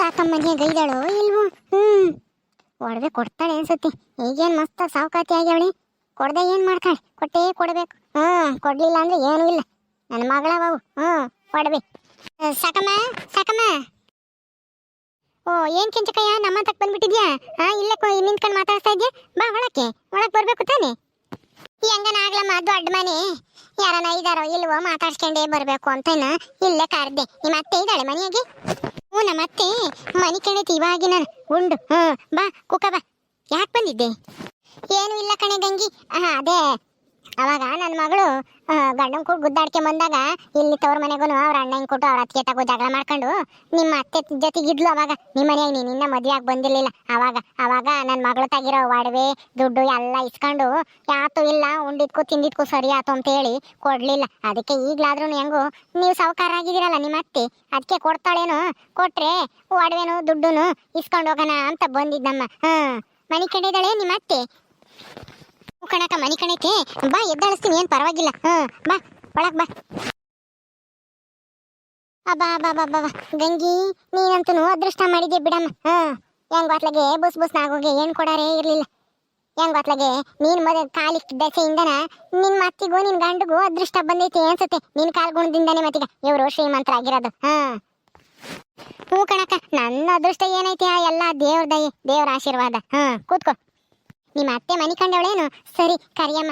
ಸಾಕಮ್ಮ ಇದ್ದಾಳೋ ಇಲ್ವೋ? ಹ್ಮ್. ಒಡವೆ ಕೊಡ್ತಾಳೆ ಅನ್ಸುತ್ತೆ. ಈಗೇನ್ ಮಸ್ತ ಸಾವುಕಾತಿ ಆಗ್ಯಾವಳಿ? ಕೊಡದೆ ಏನ್ ಮಾಡ್ತಾಳೆ? ಕೊಟ್ಟೇ ಕೊಡಬೇಕು. ಹ್ಮ್, ಕೊಡ್ಲಿಲ್ಲ ಅಂದ್ರೆ ಏನೂ ಇಲ್ಲ. ನನ್ನ ಮಗಳ ಬಾವು ಹ್ಮ್ ಒಡವೆ ಸಾಕಮ್ಮ ಸಾಕಮ್ಮ. ಓ, ಏನ್ ಕೆಂಚಕಯ್ಯ? ನಮ್ಮ ತಕ್ ಬಂದ್ಬಿಟ್ಟಿದ್ಯಾ? ಹಾ, ಇಲ್ಲ ನಿಂತ್ಕೊಂಡ್ ಮಾತಾಡ್ತಾ ಇದ್ಯಾ? ಬಾ ಒಳಕ್ಕೆ. ಒಳಕ್ ಬರ್ಬೇಕು ತಾನೆ. ಹೆಂಗನ ಆಗ್ಲಮ್ಮ ದೊಡ್ಡ ಮನೆ. ಯಾರನ ಇದಾರೋ ಇಲ್ವೋ ಮಾತಾಡ್ಸ್ಕೊಂಡೇ ಬರಬೇಕು ಅಂತ ಇಲ್ಲೇ ಕರ್ದೆ. ನಿಮ್ಮ ಅತ್ತೆ ಇದ್ದಾಳೆ ಮನೆಯಾಗೆ? ಹ್ಞೂ ನಮ್ಮ ಅತ್ತೆ ಮನೆ ಕಣೈತಿ ಇವಾಗಿ ನಾನು ಉಂಡು. ಹ್ಞೂ, ಬಾ ಕುಕ್ಕ ಬಾ. ಯಾಕೆ ಬಂದಿದ್ದೆ? ಏನು ಇಲ್ಲ ಕಣೆ ಗಂಗಿ. ಅದೇ. ಅವಾಗ ನನ್ನ ಮಗಳು ಗಂಡನ್ ಕೂಡ ಗುದ್ದಾಡ್ಕೆ ಬಂದಾಗ ಇಲ್ಲಿ ತವ್ರ ಮನೆಗೂ ಅವ್ರ ಅಣ್ಣನ ಕೊಟ್ಟು ಅವ್ರ ಅತ್ತಿಗೆ ತಗೋ ಜಗಳ ಮಾಡ್ಕೊಂಡು ನಿಮ್ಮ ಅತ್ತೆ ಜೊತೆಗಿದ್ಲು ಅವಾಗ. ನಿಮ್ಮ ಮನೆಯಾಗ ನೀನು ಇನ್ನ ಮದುವೆ ಬಂದಿರ್ಲಿಲ್ಲ. ಅವಾಗ ಅವಾಗ ನನ್ನ ಮಗಳು ತಗಿರೋ ಒಡವೆ, ದುಡ್ಡು ಎಲ್ಲ ಇಸ್ಕೊಂಡು ಯಾತು ಇಲ್ಲ, ಉಂಡಿದ್ಕು ತಿಂದಿದ್ಕು ಸರಿ ಆತು ಅಂತ ಹೇಳಿ ಕೊಡ್ಲಿಲ್ಲ. ಅದಕ್ಕೆ ಈಗಲಾದ್ರೂ ಹೆಂಗು, ನೀವು ಸಾವುಕಾರ ಆಗಿದ್ದೀರಲ್ಲ ನಿಮ್ಮ ಅತ್ತೆ ಅದಕ್ಕೆ ಕೊಡ್ತಾಳೇನು, ಕೊಟ್ರೆ ಒಡವೆನು, ದುಡ್ಡುನು ಇಸ್ಕೊಂಡು ಹೋಗೋಣ ಅಂತ ಬಂದಿದ್ದಮ್ಮ ಹ್ಮ್. ಮನಿ ಕಂಡಿದ್ದಾಳೆ ನಿಮ್ಮ ಅತ್ತೆ? ಕಣಕ ಮನಿ ಕಣಕ್ಕೆ ಬಾ, ಎದ್ದಾಳಿಸ್ತೀನಿ, ಏನ್ ಪರವಾಗಿಲ್ಲ. ಹ್ಮ್ ಬಾ, ಒಳಗ್ ಬಾ. ಅಬ್ಬಾ ಅಬ್ಬಾ ಬಾ ಬಾ ಗಂಗಿ ನೀನಂತೂ ಅದೃಷ್ಟ ಮಾಡಿದ್ಯ ಬಿಡಮ್ಮ. ಹ್ಮ್ ಹೆಂಗ್ ಅತ್ಲಗೆ ಬುಸ್ ಬುಸ್ ನಾಗೋಗಿ ಏನ್ ಕೊಡಾರೇ ಇರ್ಲಿಲ್ಲ. ಹೆಂಗ್ ಅತ್ಲಗೆ ನೀನ್ ಮದ ಕಾಲಿಕ್ ದೆಸೆಯಿಂದನ ನಿನ್ ಮತ್ತಿಗೂ ನಿನ್ ಗಂಡಗೂ ಅದೃಷ್ಟ ಬಂದೈತಿ ಅನ್ಸುತ್ತೆ. ನಿನ್ ಕಾಲ್ ಗುಣದಿಂದಾನೆ ಮತ್ತೀಗ ಇವ್ರು ಶ್ರೀಮಂತರಾಗಿರೋದು. ಹಾ ಹ್ಞೂ ಕಣಕ್ಕ, ನನ್ನ ಅದೃಷ್ಟ ಏನೈತಿ ಆ ಎಲ್ಲ ದೇವ್ರ ದಯೆ, ದೇವ್ರ ಆಶೀರ್ವಾದ. ಹಾ ಕೂತ್ಕೋ. ನಿಮ್ಮ ಅತ್ತೆ ಮನಿ ಕಂಡವಳೇನು? ಸರಿ, ಕರಿಯಮ್ಮ.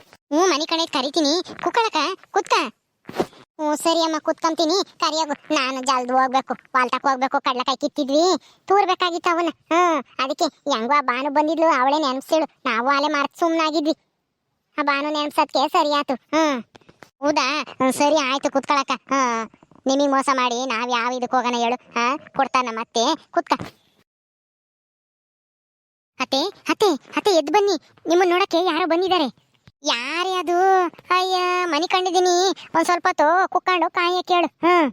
ಹ್ಞೂ, ಮನಿ ಕಡೆ ಕರಿತೀನಿ. ಕುಕ್ಕಳಕ ಕುತ್ಕ. ಹ್ಞೂ, ಸರಿ ಅಮ್ಮ, ಕುತ್ಕೊಂತೀನಿ. ಕರಿಯಾಗು. ನಾನು ಜಲ್ದು ಹೋಗ್ಬೇಕು. ವಾಲ್ಟಕ್ ಹೋಗ್ಬೇಕು. ಕಡ್ಲಕಾಯಿ ಕಿತ್ತಿದ್ವಿ. ತೂರ್ಬೇಕಾಗಿತ್ತು ಅವನ್ನ. ಹ್ಞೂ, ಅದಕ್ಕೆ ಹೆಂಗೋ ಬಾನು ಬಂದಿದ್ಲು. ಅವಳೇ ನೆನ್ಸಿಳು ನಾವು ಅಲೆ ಮರ್ತ್ ಸುಮ್ಮನಾಗಿದ್ವಿ ಆ ಬಾನು ನೆನಪಿಸೋದಕ್ಕೆ ಸರಿ ಆಯ್ತು ಹ್ಞೂ. ಹೌದಾ? ಸರಿ ಆಯ್ತು, ಕುತ್ಕೊಳಕ. ಹ್ಞೂ. ನಿಮಗೆ ಮೋಸ ಮಾಡಿ, ನಾವು ಯಾವ ಇದಕ್ಕೆ ಹೋಗೋಣ ಹೇಳು. ಹಾಂ ಕೊಡ್ತಾನ ಮತ್ತೆ ಕುತ್ಕ. ಅತ್ತೆ ಅತ್ತೆ ಅತ್ತೆ ಎದ್ದು ಬನ್ನಿ. ನಿಮ್ಮನ್ನ ನೋಡಕ್ಕೆ ಯಾರೋ ಬಂದಿದ್ದಾರೆ. ಯಾರೇ ಅದು? ಅಯ್ಯ, ಮನಿ ಕಂಡಿದ್ದೀನಿ. ಒಂದ್ ಸ್ವಲ್ಪ ಹೊತ್ತು ಕುಕ್ಕೊಂಡು ಕಾಯ ಕೇಳು. ಹ್ಮ್.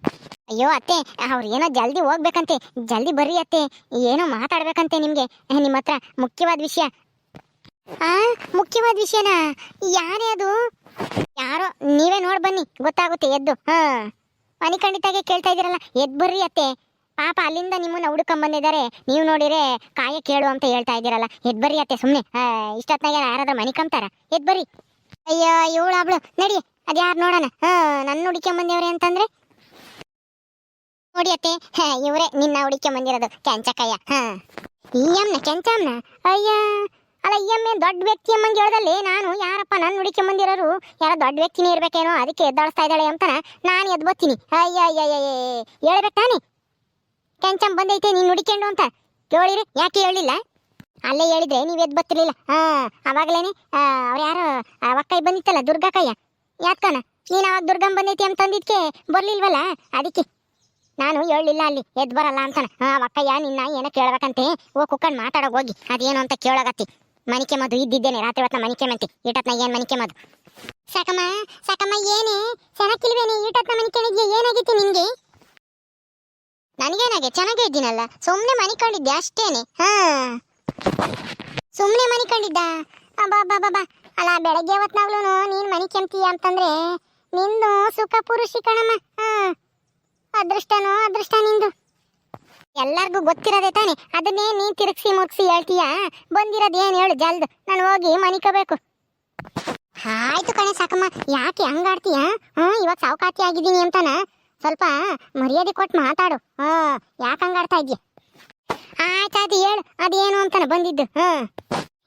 ಅಯ್ಯೋ, ಅತ್ತೆ, ಅವ್ರು ಏನೋ ಜಲ್ದಿ ಹೋಗ್ಬೇಕಂತೆ. ಜಲ್ದಿ ಬರ್ರಿ, ಅತ್ತೆ. ಏನೋ ಮಾತಾಡ್ಬೇಕಂತೆ ನಿಮ್ಗೆ. ನಿಮ್ಮ ಹತ್ರ ಮುಖ್ಯವಾದ ವಿಷಯ. ಆ, ಮುಖ್ಯವಾದ ವಿಷಯನಾ? ಯಾರೇ ಅದು? ಯಾರೋ, ನೀವೇ ನೋಡಿ ಬನ್ನಿ. ಗೊತ್ತಾಗುತ್ತೆ, ಎದ್ದು. ಹಾ ಮನಿ ಖಂಡಿತಾಗೆ ಕೇಳ್ತಾ ಇದ್ದೀರಲ್ಲ. ಎದ್ ಬರ್ರಿ, ಅತ್ತೆ. ಪಾಪ ಅಲ್ಲಿಂದ ನಿಮ್ಮನ್ನ ಹುಡುಕೊಂಡ್ ಬಂದಿದ್ದಾರೆ. ನೀವು ನೋಡಿರೆ, ಕಾಯ ಕೇಳು ಅಂತ ಹೇಳ್ತಾ ಇದ್ದೀರಲ್ಲ. ಎದ್ ಬರ್ರಿ ಅತ್ತೆ ಸುಮ್ಮನೆ ಇಷ್ಟೊತ್ನಾಗ ಯಾರಾದ್ರೂ ಮನಿ ಎದ್ ಬರ್ರಿ. ಅಯ್ಯ, ಇವಳು ಅವಳು ನಡಿ ಅದ್ಯಾರು ನೋಡೋಣ? ಹಾ ನನ್ನ ಹುಡುಕೊಂಡ್ ಬಂದೇವ್ರೆ ಅಂತಂದ್ರೆ? ನೋಡಿ ಅತ್ತೆ ಇವರೇ ನಿನ್ನ ಹುಡುಕೊಂಡ್ ಬಂದಿರೋದು, ಕೆಂಚಕಯ್ಯ. ಹಾ. ಈ ಅಯ್ಯ, ಅಲ್ಲ ಈ ದೊಡ್ಡ ವ್ಯಕ್ತಿ ಅಮ್ಮಂಗೆ ಹೇಳ್ದಲ್ಲಿ ನಾನು ಯಾರಪ್ಪ ನನ್ನ ಹುಡುಕಿ ಬಂದಿರೋರು? ಯಾರೋ ದೊಡ್ಡ ವ್ಯಕ್ತಿನೇ ಇರ್ಬೇಕೇನೋ, ಅದಕ್ಕೆ ಎದ್ದಾಳಿಸ್ತಾ ಇದ್ದಾಳೆ ಅಂತ ನಾನು ಎದ್ದು ಬರ್ತೀನಿ ಅಯ್ಯ ಅಯ್ಯ ಅಯ್ಯ ಹೇಳ್ಬೇಕು ತಾನೆ ಕೆಂಚಮ್ ಬಂದೈತೆ, ನೀನು ಹುಡುಕೊಂಡು ಅಂತ. ಕೇಳಿರಿ, ಯಾಕೆ ಹೇಳಿಲ್ಲ? ಅಲ್ಲೇ ಹೇಳಿದ್ರೆ ನೀವು ಎದ್ದು ಬರ್ತಿರ್ಲಿಲ್ಲ. ಹಾ, ಅವಾಗಲೇನೆ ಅವ್ರು ಯಾರು ಅವಕ್ಕೈ ಬಂದಿತ್ತಲ್ಲ ದುರ್ಗಾಕಯ್ಯ ಯಾಕನ ನೀನು ಅವಾಗ ದುರ್ಗಮ್ ಬಂದೈತಿ ಅಂತಂದಿದ್ಕೆ ಬರ್ಲಿಲ್ವಲ್ಲ? ಅದಕ್ಕೆ. ನಾನು ಹೇಳಿಲ್ಲ ಅಲ್ಲಿ ಎದ್ದು ಬರಲ್ಲ ಅಂತಾನ. ಹಾ ಅವಕ್ಕಯ್ಯ ನಿನ್ನ ಏನೋ ಕೇಳ್ಬೇಕಂತೆ? ಓ ಕುಕ್ಕಂಡ್ ಮಾತಾಡೋ ಹೋಗಿ. ಅದೇನು ಅಂತ ಕೇಳೋಗತ್ತಿ ಮನಿಕೆ ಮದು ಇದ್ದಿದ್ದೇನೆ, ರಾತ್ರಿ ಹೊತ್ತ ಮನಿಕೆ ಮಂತಿ. ಈಟತ್ನ ಏನ್ ಮನಿಕೆ ಮದು ಸಾಕಮ್ಮ ಸಾಕಮ್ಮ, ಏನೇ? ಚೆನ್ನಾಗಿಲ್ವೇನೆ ಈಟತ್ನ ಮನಿಕೆ ಏನಾಗಿತ್ತು ನಿನ್ಗೆ? ನನಗೇನಾಗೆ? ಚೆನ್ನಾಗೇ ಇದ್ದೀನಲ್ಲ. ಸುಮ್ಮನೆ ಮನಿಕೊಂಡಿದ್ದೆ ಅಷ್ಟೇನೆ. ಹಾ. ಸುಮ್ಮನೆ ಮನಿಕೊಂಡಿದ್ದ? ಅಬ್ಬಾ ಅಲ್ಲ, ಬೆಳಗ್ಗೆ ಹೊತ್ನಾಗ್ಲೂ ನೀನ್ ಮನಿ ಕೆಮ್ತೀಯ ಅಂತಂದ್ರೆ ನಿಂದು ಸುಖ ಪುರುಷಿ ಕಣಮ್ಮ. ಹಾ. ಅದೃಷ್ಟನೋ, ಅದೃಷ್ಟ ನಿಂದು. ಎಲ್ಲರಿಗೂ ಗೊತ್ತಿರೋದೇ ತಾನೆ. ಅದನ್ನೇ ನೀನ್ ತಿರುಗ್ಸಿ ಮುಗಿಸಿ ಹೇಳ್ತೀಯ? ಬಂದಿರೋದು ಏನು ಹೇಳು ಜಲ್ದ್. ನಾನು ಹೋಗಿ ಮನಿಕೋಬೇಕು. ಆಯ್ತು ಕಣೆ, ಸಾಕಮ್ಮ. ಯಾಕೆ ಹಂಗಾಡ್ತೀಯ? ಹ್ಮ್, ಇವಾಗ ಸಾವುಕಾತಿ ಆಗಿದ್ದೀನಿ ಅಂತಾನ? ಸ್ವಲ್ಪ ಮರ್ಯಾದೆ ಕೊಟ್ಟು ಮಾತಾಡು. ಹಾ, ಯಾಕೆ ಹಂಗಾಡ್ತಾ ಇದ್ಯ? ಆಯ್ತು, ಅದು ಹೇಳು. ಅದೇನು ಅಂತಾನೆ ಬಂದಿದ್ದು. ಹಾ.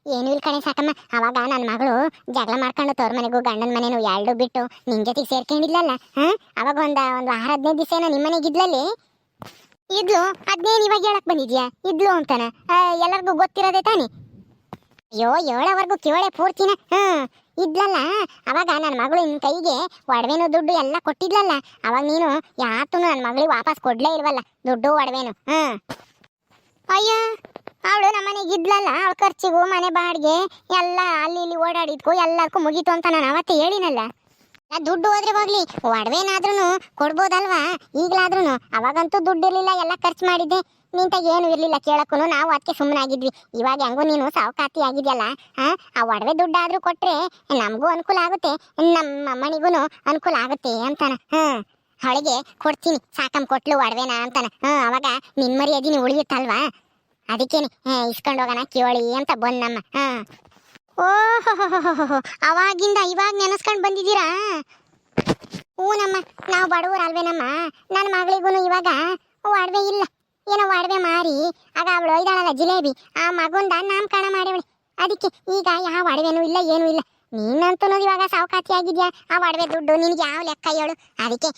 ಏನು ಇಲ್ಲ ಕಣೆ, ಸಾಕಮ್ಮ. ಅವಾಗ ನನ್ನ ಮಗಳು ಜಗಳ ಮಾಡ್ಕೊಂಡು ತೋರ್ ಮನೆಗೂ ಗಂಡನ ಮನೆನೂ ಎರಡು ಬಿಟ್ಟು ನಿನ್ ಜೊತೆಗೆ ಸೇರ್ಕೊಂಡಿದ್ಲಲ್ಲ, ಹಾ? ಅವಾಗ ಒಂದ ಒಂದು ವಾರ ಹದಿನೈದು ದಿವಸ ಏನೋ ನಿಮ್ಮ ಮನೆಗೆ ಇದ್ಲಲ್ಲಿ? ಇದ್ಲು, ಅದ್ನೇನು ಇವಾಗ ಹೇಳಕ್ ಬಂದಿದ್ಯಾ? ಇದ್ಲು ಅಂತಾನ. ಎಲ್ಲರಿಗೂ ಗೊತ್ತಿರೋದೇ ತಾನೆ? ಅಯ್ಯೋ, ಏಳವರೆಗೂ ಕೇಳೆ ಪೂರ್ತಿನ. ಹ್ಮ್. ಇದ್ಲಲ್ಲ, ಅವಾಗ ನನ್ನ ಮಗಳು ನಿನ್ನ ಕೈಗೆ ಒಡವೆನೂ ದುಡ್ಡು ಎಲ್ಲ ಕೊಟ್ಟಿದ್ಲಲ್ಲ, ಅವಾಗ ನೀನು ಯಾತೂ ನನ್ನ ಮಗಳಿಗೆ ವಾಪಸ್ ಕೊಡ್ಲೇ ಇಲ್ವಲ್ಲ, ದುಡ್ಡು ಒಡವೆನು ಹ್ಮ್ ಅಯ್ಯ, ಅವಳು ನಮ್ಮ ಮನೆಗೆ ಇದ್ಲಲ್ಲ, ಅವಳ ಖರ್ಚಿಗೂ ಮನೆ ಬಾಡಿಗೆ, ಎಲ್ಲ ಅಲ್ಲಿ ಇಲ್ಲಿ ಓಡಾಡಿದ್ಕು ಎಲ್ಲದಕ್ಕೂ ಮುಗೀತು ಅಂತ ನಾನು ಅವತ್ತೇ ಹೇಳಿನಲ್ಲ. ದುಡ್ಡು ಹೋದ್ರೆ ಹೋಗ್ಲಿ ಒಡವೇನಾದ್ರೂ ಕೊಡ್ಬೋದಲ್ವಾ? ಈಗಲಾದ್ರೂ ಅವಾಗಂತೂ ದುಡ್ಡು ಇರಲಿಲ್ಲ ಎಲ್ಲ ಖರ್ಚು ಮಾಡಿದ್ದೆ. ನಿಂತ ಏನು ಇರಲಿಲ್ಲ ಕೇಳಕ್ಕೂ ನಾವು ಅದಕ್ಕೆ ಸುಮ್ಮನಾಗಿದ್ವಿ ಇವಾಗ ಹೆಂಗೂ ನೀನು ಸಾವುಕಾತಿ ಆಗಿದೆಯಲ್ಲ, ಆ? ಒಡವೆ ದುಡ್ಡಾದ್ರೂ ಕೊಟ್ರೆ ನಮಗೂ ಅನುಕೂಲ ಆಗುತ್ತೆ. ನಮ್ಮ ಮನೆಗೂ ಅನುಕೂಲ ಆಗುತ್ತೆ ಅಂತಾನ. ಹ್ಮ್ ಅವಳಿಗೆ ಕೊಡ್ತೀನಿ. ಸಾಕಮ್ ಕೊಟ್ಲು ಒಡವೆನ ಅಂತಾನ. ಹಾಂ, ಅವಾಗ ನಿನ್ ಮರ್ಯಾದಿನ ಉಳಿಯುತ್ತಲ್ವಾ? ಅದಕ್ಕೇನೆ ಇಸ್ಕೊಂಡು ಹೋಗೋಣ ಕೇಳಿ ಅಂತ ಬಂದಮ್ಮ ಹಾ. ಓಹೋ ಅವಾಗಿಂದ ಇವಾಗ ನೆನೆಸ್ಕೊಂಡು ಬಂದಿದ್ದೀರಾ? ಹೂನಮ್ಮ ನಾವು ಬಡವರು ಅಲ್ವೇನಮ್ಮ ನನ್ನ ಮಗಳಿಗೂ ಇವಾಗ ಒಡವೆ ಇಲ್ಲ. ಏನೋ ಒಡವೆ ಮಾರಿ, ಆಗ ಅವಳು ಒಯ್ದಾಳಲ್ಲ ಜಿಲೇಬಿ, ಆ ಮಗುಂದ ನಾಮಕರಣ ಮಾಡವಳೆ. ಅದಕ್ಕೆ ಈಗ ಯಾವ ಒಡವೆನೂ ಇಲ್ಲ, ಏನೂ ಇಲ್ಲ. ನೀನಂತೂ ಇವಾಗ ಸಾವುಕಾತಿ ಆಗಿದ್ಯಾ? ಆ ಒಡವೆ ದುಡ್ಡು ನಿನಗೆ ಯಾವ ಲೆಕ್ಕ ಹೇಳು? ಅದಕ್ಕೆ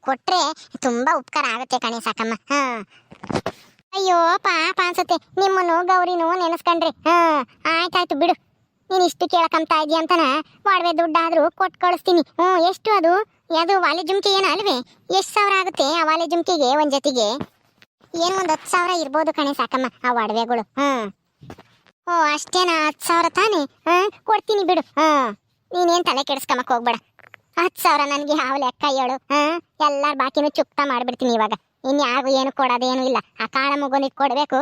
ಕೊಟ್ಟರೆ ತುಂಬಾ ಉಪಕಾರ ಆಗುತ್ತೆ ಕಣೆ, ಸಾಕಮ್ಮ. ಹಾಂ. ಅಯ್ಯೋ, ಪಾಪ ಅನ್ಸುತ್ತೆ. ನಿಮ್ಮನ್ನು ಗೌರಿನೂ ನೆನೆಸ್ಕೊಂಡ್ರಿ. ಹಾಂ, ಆಯ್ತಾಯ್ತು ಬಿಡು. ನೀನ್ ಇಷ್ಟು ಕೇಳಕಂತ ಇದೀಯ ಅಂತನ ಒಡವೆ ದುಡ್ಡಾದ್ರೂ ಕೊಟ್ಟು ಕಳಿಸ್ತೀನಿ. ಹ್ಞೂ ಎಷ್ಟು ಅದು? ಅದು ವಾಲೆ ಜುಮ್ಕಿ ಏನು ಅಲ್ವೇ? ಎಷ್ಟು ಸಾವಿರ ಆಗುತ್ತೆ ಆ ವಾಲೆ ಜುಮ್ಕಿಗೆ ಒಂದು ಜೊತೆಗೆ? ಏನು ಒಂದು ಹತ್ತು ಸಾವಿರ ಇರ್ಬೋದು ಕಣೆ ಸಾಕಮ್ಮ ಆ ಒಡವೆಗಳು. ಹ್ಞೂ ಓ, ಅಷ್ಟೇನಾ? ಹತ್ತು ಸಾವಿರ ತಾನೇ? ಹಾಂ ಕೊಡ್ತೀನಿ ಬಿಡು. ಹ್ಞೂ ನೀನೇನ್ ತಲೆ ಕೆಡಿಸ್ಕೊಂಬಕ್ಕೆ ಹೋಗ್ಬೇಡ. ಹತ್ತು ಸಾವಿರ ನನಗೆ ಯಾವ ಲೆಕ್ಕ ಹೇಳು. ಹಾಂ ಎಲ್ಲರ ಬಾಕಿನೂ ಚುಕ್ತ ಮಾಡಿಬಿಡ್ತೀನಿ ಇವಾಗ. ಇನ್ಯಾರಿಗೂ ಏನು ಕೊಡೋದೇನು ಇಲ್ಲ. ಆ ಕಾಳ ಮಗುನಿಗೆ ಕೊಡ್ಬೇಕು.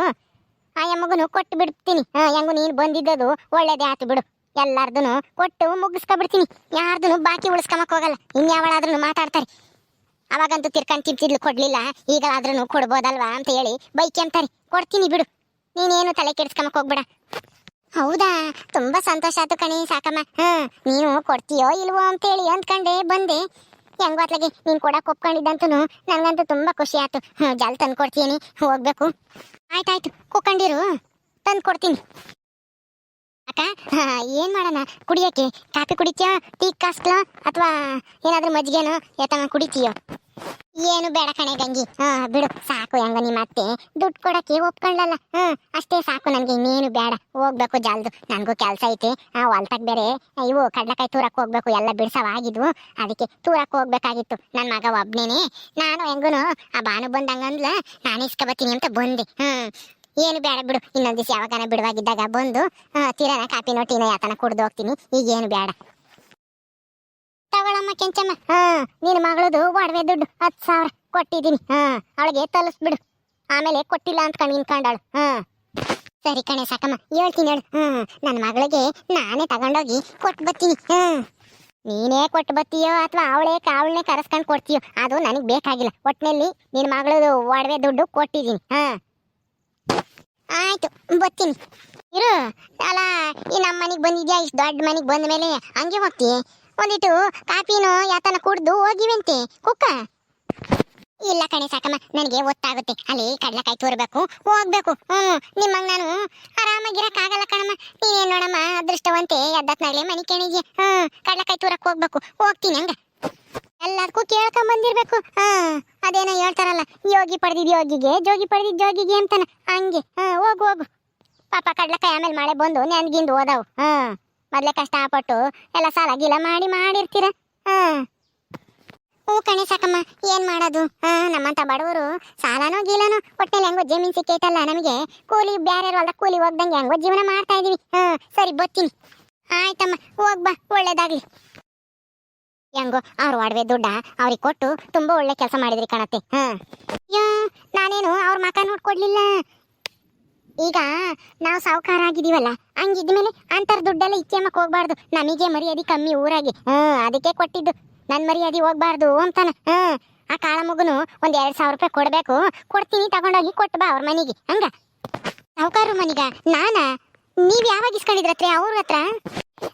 ಆ ಮಗುನು ಕೊಟ್ಟು ಬಿಡ್ತೀನಿ. ಹಾ ಹೆಂಗು ನೀನು ಬಂದಿದ್ದದು ಒಳ್ಳೇದೇ ಆತು ಬಿಡು. ಎಲ್ಲಾರ್ದನು ಕೊಟ್ಟು ಮುಗಿಸ್ಕೊಬಿಡ್ತೀನಿ. ಯಾರ್ದನು ಬಾಕಿ ಉಳಿಸ್ಕೊಂಬಕ್ ಹೋಗಲ್ಲ. ಇನ್ಯಾವಳಾದ್ರೂ ಮಾತಾಡ್ತಾರೆ. ಅವಾಗಂತೂ ತಿರ್ಕೊಂಡು ತಿಂತಿದ್ಲು ಕೊಡ್ಲಿಲ್ಲ. ಈಗಲಾದ್ರೂ ಕೊಡ್ಬೋದಲ್ವಾ ಅಂತ ಹೇಳಿ ಬೈಕ್ ಅಂತಾರೆ. ಕೊಡ್ತೀನಿ ಬಿಡು. ನೀನೇನು ತಲೆ ಕೆಡಿಸ್ಕೊಂಬಕ್ ಹೋಗ್ಬೇಡ. ಹೌದಾ? ತುಂಬಾ ಸಂತೋಷ ಆಯ್ತು ಕಣಿ, ಸಾಕಮ್ಮ. ಹಾ, ನೀನು ಕೊಡ್ತೀಯೋ ಇಲ್ವೋ ಅಂತೇಳಿ ಅಂದ್ಕೊಂಡೆ, ಬಂದೆ. ಹೆಂಗೋ ಅತ್ಲಾಗೆ ನೀನು ಕೊಡಕ್ ಒಪ್ಕೊಂಡಿದ್ದಂತೂ ನನಗಂತೂ ತುಂಬಾ ಖುಷಿ ಆಯ್ತು ಹ್ಞೂ ಜಲ್ ತಂದು ಕೊಡ್ತೀನಿ ಹೋಗ್ಬೇಕು. ಆಯ್ತಾಯ್ತು ಕುಕ್ಕಂಡಿರು ತಂದು ಕೊಡ್ತೀನಿ. ಅಕ್ಕ ಏನು ಮಾಡೋಣ? ಕುಡಿಯೋಕ್ಕೆ? ಕಾಫಿ ಕುಡಿತೀಯೋ? ಟೀ, ಕಾಸ್ಕ್ಲೋ? ಅಥವಾ ಏನಾದರೂ ಮಜ್ಜಿಗೆನೋ? ಯಾತನ ಕುಡಿತೀಯೋ? ಏನು ಬೇಡ ಕಣೆ ಗಂಗಿ. ಹಾ, ಬಿಡು. ಸಾಕು ಹೆಂಗ ನಿಮ್ಮ ಅತ್ತೆ. ದುಡ್ಡು ಕೊಡಕ್ಕೆ ಒಪ್ಕೊಂಡಲ್ಲ ಹ್ಮ್ ಅಷ್ಟೇ ಸಾಕು ನನಗೆ, ಇನ್ನೇನು ಬೇಡ. ಹೋಗ್ಬೇಕು ಜಲ್ದು. ನನಗೂ ಕೆಲಸ ಐತೆ. ಆ ಹೊಲ್ತಾಗ ಬೇರೆ ಇವು ಕಡ್ಲಕಾಯಿ ತೂರಕ್ಕೆ ಹೋಗ್ಬೇಕು, ಎಲ್ಲ ಬಿಡ್ಸವಾಗಿದ್ವು. ಅದಕ್ಕೆ ತೂರಕ್ಕೆ ಹೋಗ್ಬೇಕಾಗಿತ್ತು. ನನ್ನ ಮಗ ಒಬ್ನೇನೆ. ನಾನು ಹೆಂಗೂ ಆ ಬಾನು ಬಂದಂಗಂದ್ಲ ನಾನು ಇಸ್ಕೊಬತ್ತೀನಿ ಅಂತ ಬಂದೆ. ಹ್ಮ್ ಏನು ಬೇಡ ಬಿಡು. ಇನ್ನೊಂದು ದಿವಸ ಯಾವಾಗನ ಬಿಡುವಾಗಿದ್ದಾಗ ಬಂದು ತೀರನ ಕಾಪಿನೋ ಟೀನೋ ಯಾತನ ಕುಡ್ದು ಹೋಗ್ತೀನಿ. ಈಗ ಏನು ಬೇಡ. ತಗೊಳಮ್ಮ ಕೆಂಚಮ್ಮ. ಹಾ ನಿನ್ನ ಮಗಳದು ಒಡವೆ ದುಡ್ಡು ಹತ್ ಸಾವಿರ ಕೊಟ್ಟಿದ್ದೀನಿ. ಹಾ, ಅವಳಿಗೆ ತಲುಸ್ಬಿಡು. ಆಮೇಲೆ ಕೊಟ್ಟಿಲ್ಲ ಅಂತ ಕಣ್ ನಿನ್ಕೊಂಡಾಳು ಹಾ. ಸರಿ ಕಣೆ, ಸಾಕಮ್ಮ. ಹೇಳ್ತೀನಿ ಹೇಳು. ಹ ನನ್ನ ಮಗಳಿಗೆ ನಾನೇ ತಗೊಂಡೋಗಿ ಕೊಟ್ಟು ಬತ್ತೀನಿ ಹ್ಮ್ ನೀನೇ ಕೊಟ್ಟು ಬರ್ತೀಯೋ ಅಥವಾ ಅವಳೇ ಅವಳನ್ನೇ ಕರೆಸ್ಕೊಂಡು ಕೊಡ್ತೀಯೋ, ಅದು ನನಗೆ ಬೇಕಾಗಿಲ್ಲ. ಒಟ್ಟಿನಲ್ಲಿ ನಿನ್ನ ಮಗಳದು ಒಡವೆ ದುಡ್ಡು ಕೊಟ್ಟಿದ್ದೀನಿ. ಹಾ. ಆಯ್ತು, ಬರ್ತೀನಿ. ಇರು. ಅಲ್ಲ ಈ ನಮ್ಮ ಮನೆಗೆ ಬಂದಿದ್ಯಾ? ಇಷ್ಟು ದೊಡ್ಡ ಮನೆಗೆ ಬಂದ ಮೇಲೆ ಹಂಗೆ ಹೋಗ್ತಿ ಒಂದಿಟ್ಟು ಕಾಫಿನೋ ಯಾತನ ಕುಡ್ದು ಹೋಗಿವಂತೆ ಕುಕ್ಕ. ಇಲ್ಲ ಕಣೆ ಸಾಕಮ್ಮ, ನನಗೆ ಒತ್ತಾಗುತ್ತೆ. ಅಲ್ಲಿ ಕಡ್ಲಕಾಯಿ ತೋರ್ಬೇಕು, ಹೋಗ್ಬೇಕು. ಹ್ಞೂ ನಿಮ್ಮಂಗ್ ನಾನು ಆರಾಮಾಗಿರಕ್ಕಾಗಲ್ಲ ಕಣಮ್ಮ. ನೀನೇನು ನೋಡಮ್ಮ, ಅದೃಷ್ಟವಂತೆ ಎದ್ದತ್ನಾಗ್ಲೆ ಮನೆ ಕೆಣಿಗೆ. ಹ್ಞೂ ಕಡ್ಲಕಾಯಿ ತೂರಕ್ಕೆ ಹೋಗ್ಬೇಕು. ಹೋಗ್ತೀನಿ ಹಂಗ. ಎಲ್ಲದಕ್ಕೂ ಕೇಳ್ಕೊಂಡ್ ಬಂದಿರ್ಬೇಕು ಹಾ ಅದೇನೋ ಹೇಳ್ತಾರಲ್ಲ, ಯೋಗಿ ಪಡೆದಿದ್ದು ಯೋಗಿಗೆ, ಜೋಗಿ ಪಡೆದಿದ್ದು ಜೋಗಿಗೆ ಅಂತಾನ. ಹಂಗೆ ಹಾ ಹೋಗು ಹೋಗು. ಪಾಪ ಕಡ್ಲಕಾಯಿ ಆಮೇಲೆ ಮಳೆ ಬಂದು ನೆನ್ಗಿಂದು ಓದವು ಹಾ ಮೊದ್ಲೇ ಕಷ್ಟಪಟ್ಟು ಎಲ್ಲ ಸಾಲ ಗಿಲ ಮಾಡಿ ಮಾಡಿರ್ತೀರ? ಹ್ಞೂ ಕಣೆ ಸಾಕಮ್ಮ, ಏನ್ ಮಾಡೋದು? ಹಾ ಬಡವರು ಸಾಲನೋ ಗೀಲನೋ ಒಟ್ಟಲ್ಲಿ ಹೆಂಗೋ ಜಮೀನ್ ಸಿಕ್ಕೈತಲ್ಲ ನಮಗೆ. ಕೂಲಿ ಬೇರೆ ಕೂಲಿ ಹೋಗ್ದಂಗೆ ಹೆಂಗೋ ಜೀವನ ಮಾಡ್ತಾ ಇದೀವಿ. ಹ್ಮ್ ಸರಿ, ಬರ್ತೀನಿ. ಆಯ್ತಮ್ಮ ಹೋಗ್ಬಾ ಒಳ್ಳೇದಾಗ್ಲಿ. ಹೆಂಗೋ ಅವ್ರ ಒಡವೆ ದುಡ್ಡ ಅವ್ರಿಗೆ ಕೊಟ್ಟು ತುಂಬಾ ಒಳ್ಳೆ ಕೆಲಸ ಮಾಡಿದ್ರಿ ಕಾಣತ್ತೆ. ಹಾ. ಯಾ ನಾನೇನು ಅವ್ರ ಮಕ ನೋಡ್ಕೊಡ್ಲಿಲ್ಲ? ಈಗ ನಾವು ಸಾವುಕಾರ ಆಗಿದೀವಲ್ಲ ಹಂಗಿದ್ಮೇಲೆ ಅಂತರ್ ದುಡ್ಡೆಲ್ಲ ಇಚ್ಚೆಮಕ್ ಹೋಗ್ಬಾರ್ದು. ನಮಗೆ ಮರ್ಯಾದೆ ಕಮ್ಮಿ ಊರಾಗಿ. ಹ್ಮ್, ಅದಕ್ಕೆ ಕೊಟ್ಟಿದ್ದು. ನನ್ ಮರ್ಯಾದೆ ಹೋಗ್ಬಾರ್ದು ಅಂತಾನ. ಹ್ಮ್, ಆ ಕಾಳ ಮಗುನು ಒಂದ್ ಎರಡ್ ಸಾವಿರ ರೂಪಾಯಿ ಕೊಡಬೇಕು. ಕೊಡ್ತೀನಿ, ತಗೊಂಡೋಗಿ ಕೊಟ್ಟು ಬಾ ಅವ್ರ ಮನೆಗೆ. ಹಂಗ? ಸಾವುಕಾರ ಮನಿಗ? ನಾನ? ನೀವ್ ಯಾವಾಗ ಇಸ್ಕೊಂಡಿದ್ರ ಹತ್ರ, ಅವ್ರ ಹತ್ರ?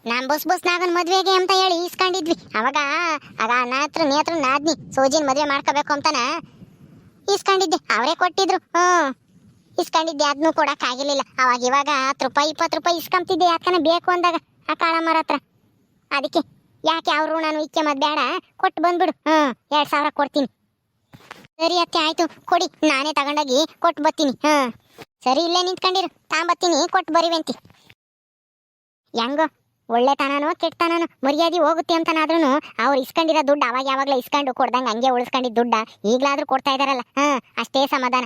ನಾನ್ ಬಸ್ ಬಸ್ ನಾಗನ್ ಮದ್ವೆಗೆ ಅಂತ ಹೇಳಿ ಇಸ್ಕೊಂಡಿದ್ವಿ. ಅವಾಗ ಆಗ ನಾ ಹತ್ರ, ನೀ ಹತ್ರ ನಾದ್ನಿ. ಸೋಜಿನ ಮದ್ವೆ ಮಾಡ್ಕೋಬೇಕು ಅಂತಾನ. ಇಸ್ಕೊಂಡಿದ್ದೆ. ಅವರೇ ಕೊಟ್ಟಿದ್ರು. ಹ್ಮ್. ಇಸ್ಕೊಂಡಿದ್ದೆ ಅದನ್ನು ಕೊಡಕ್ ಆಗಿರ್ಲಿಲ್ಲ. ಅವಾಗ ಇವಾಗ ಹತ್ತು ರೂಪಾಯಿ, ಇಪ್ಪತ್ತು ರೂಪಾಯಿ ಇಸ್ಕೊಂತಿದ್ದೆ ಯಾಕನ ಬೇಕು ಅಂದಾಗ, ಆ ಕಾಳಮ್ಮರ ಹತ್ರ. ಅದಕ್ಕೆ ಯಾಕೆ ಅವ್ರು ನಾನು ಇಕ್ಕೆ ಮದ್ ಬೇಡ ಕೊಟ್ಟು ಬಂದ್ಬಿಡು. ಹ್ಮ್, ಎರಡ್ ಸಾವಿರ ಕೊಡ್ತೀನಿ. ಸರಿ ಅತ್ತೆ, ಆಯ್ತು. ಕೊಡಿ, ನಾನೇ ತಗೊಂಡೋಗಿ ಕೊಟ್ಟು ಬರ್ತೀನಿ. ಹ್ಮ್. ಸರಿ, ಇಲ್ಲೇ ನಿಂತ್ಕೊಂಡಿರು. ತಾಂಬತ್ತೀನಿ, ಕೊಟ್ಟು ಬರಿವಂತಿ. ಹೆಂಗೋ, ಒಳ್ಳೆತನನೋ ಕೆಟ್ಟತನನೋ ಮರ್ಯಾದೆ ಹೋಗುತ್ತೆ ಅಂತನಾದ್ರೂ ಅವ್ರು ಇಸ್ಕೊಂಡಿರೋ ದುಡ್ಡು ಅವಾಗ ಯಾವಾಗ್ಲೂ ಇಸ್ಕೊಂಡು ಕೊಡ್ದಂಗೆ ಹಂಗೆ ಉಳಿಸ್ಕೊಂಡಿದ್ದ ದುಡ್ಡ ಈಗಲಾದರೂ ಕೊಡ್ತಾ ಇದಾರಲ್ಲ. ಹಾ ಅಷ್ಟೇ ಸಮಾಧಾನ.